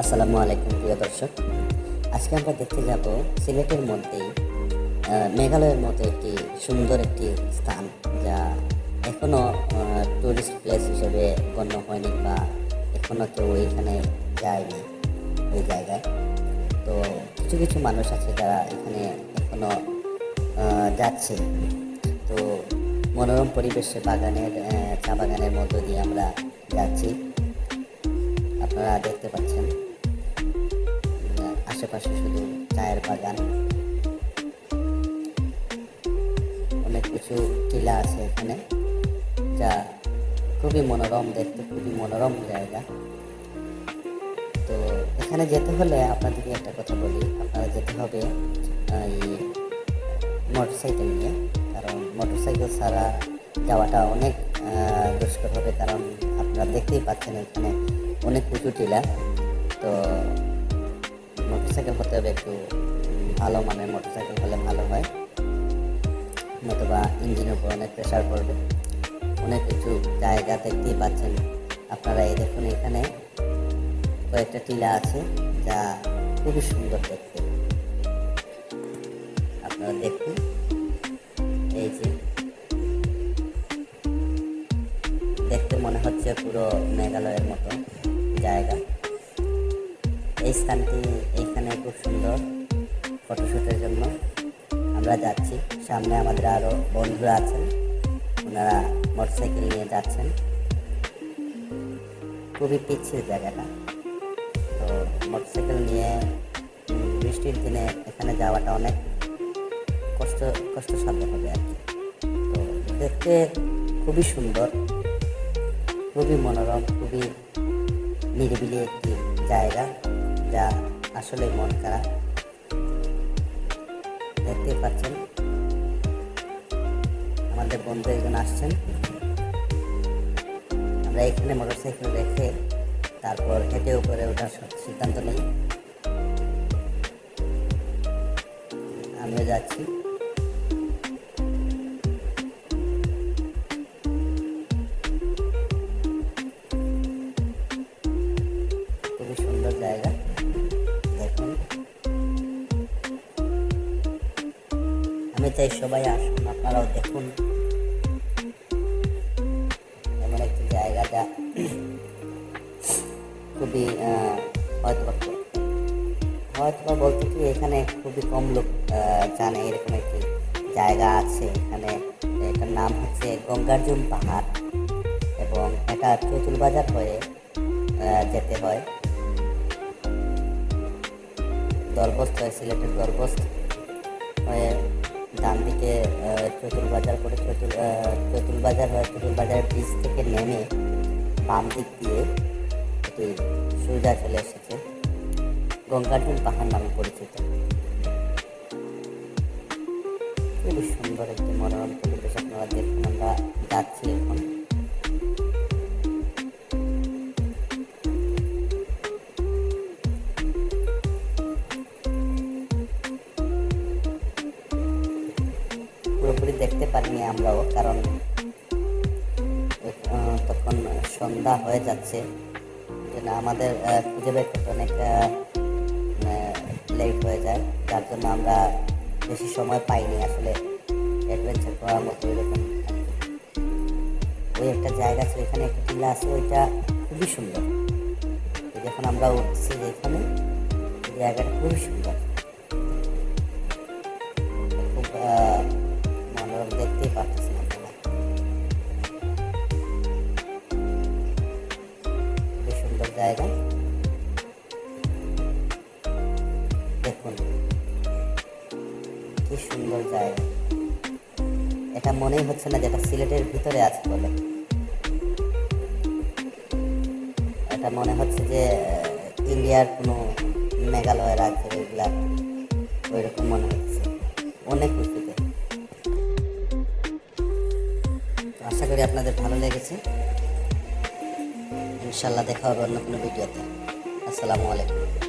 আসসালামু আলাইকুম প্রিয় দর্শক। আজকে আমরা দেখতে যাব সিলেটের মধ্যেই আহ, মেঘালয়ের মতো একটি সুন্দর একটি স্থান যা এখনও টুরিস্ট প্লেস হিসেবে গণ্য হয়নি বা এখনও কেউ এখানে যায়নি ওই জায়গায়। তো কিছু কিছু মানুষ আছে যারা এখানে এখনও যাচ্ছে। তো মনোরম পরিবেশে বাগানের চা বাগানের মধ্য দিয়ে আমরা যাচ্ছি। আপনারা দেখতে পাচ্ছেন। আশেপাশে শুধু চায়ের বাগান। অনেক কিছু টিলা আছে এখানে, যা খুবই মনোরম, দেখতে খুবই মনোরম জায়গা। তো এখানে যেতে হলে আপনাদেরকে একটা কথা বলি, আপনারা যেতে হবে এই মোটরসাইকেল নিয়ে, কারণ মোটরসাইকেল ছাড়া যাওয়াটা অনেক দুষ্কর হবে, কারণ আপনারা দেখতেই পাচ্ছেন এখানে অনেক উঁচু টিলা। তো মোটরসাইকেল হতে হবে, একটু ভালো মানের মোটরসাইকেল হলে ভালো হয়। নতুবা ইঞ্জিনের উপর অনেক প্রেশার পড়বে। অনেক কিছু জায়গা দেখতেই পাচ্ছেন আপনারা। এই দেখুন এখানে কয়েকটা টিলা আছে যা খুবই সুন্দর দেখতে। আপনারা দেখুন। এই যে দেখতে মনে হচ্ছে পুরো মেঘালয়ের মতো জায়গা। এই স্থানটি এইখানে খুব সুন্দর ফটোশ্যুটের জন্য আমরা যাচ্ছি। সামনে আমাদের আরও বন্ধুরা আছেন। ওনারা মোটরসাইকেল নিয়ে যাচ্ছেন। খুবই পিচ্ছিল জায়গাটা। তো মোটরসাইকেল নিয়ে বৃষ্টির দিনে এখানে যাওয়াটা অনেক কষ্ট, কষ্টসাধ্য হবে আর কি। তো দেখতে খুবই সুন্দর, খুবই মনোরম, খুবই নিরিবিলি একটি জায়গা। যা আসলে মন খারাপ। দেখতে পাচ্ছেন। আমাদের বন্ধু একজন আসছেন। আমরা এখানে মোটরসাইকেল রেখে তারপর হেঁটে উপরে ওঠার সিদ্ধান্ত নেই। আমিও যাচ্ছি। আমি চাই সবাই আসুন, আপনারাও দেখুন। এমন একটি জায়গা যা খুবই হয়তো হয়তো বলতে কি এখানে খুবই কম লোক জানে, এরকম একটি জায়গা আছে। এখানে এটার নাম হচ্ছে গঙ্গার্জুন পাহাড় এবং এটা চতুলবাজার হয়ে যেতে হয়। দরবস্ত সিলেটের দরবস্ত হয়ে ডান দিকে চতুল বাজার করে চতুল চতুল বাজার হয় চতুল বাজারের ব্রিজ থেকে নেমে বাম দিক দিয়ে এটি সোজা চলে এসেছে। গঙ্গার্জুন পাহাড় নামে পরিচিত। খুবই সুন্দর একটি মনোরম পরিবেশ আপনারা দেখুন আমরা যাচ্ছি এখন। দেখতে পারিনি আমরাও, কারণ তখন সন্ধ্যা হয়ে যাচ্ছে। আমাদের খুঁজে বের করতে অনেক লেট হয়ে যায়। যার জন্য আমরা বেশি সময় পাইনি আসলে অ্যাডভেঞ্চার করার মতো এরকম। ওই একটা জায়গা আছে এখানে একটা টিলা আছে, ওইটা খুবই সুন্দর। যখন আমরা উঠছি এই জায়গাটা খুবই সুন্দর। পাচ্ছেন আপনারা খুবই সুন্দর জায়গা কি সুন্দর জায়গা এটা মনেই হচ্ছে না যেটা সিলেটের ভিতরে আছে বলে এটা মনে হচ্ছে যে ইন্ডিয়ার কোনো মেঘালয় রাজ্য এগুলা ওই রকম মনে হচ্ছে অনেক উঁচুতে আশা করি আপনাদের ভালো লেগেছে। ইনশাল্লাহ দেখা হবে অন্য কোনো ভিডিওতে। আসসালামু আলাইকুম।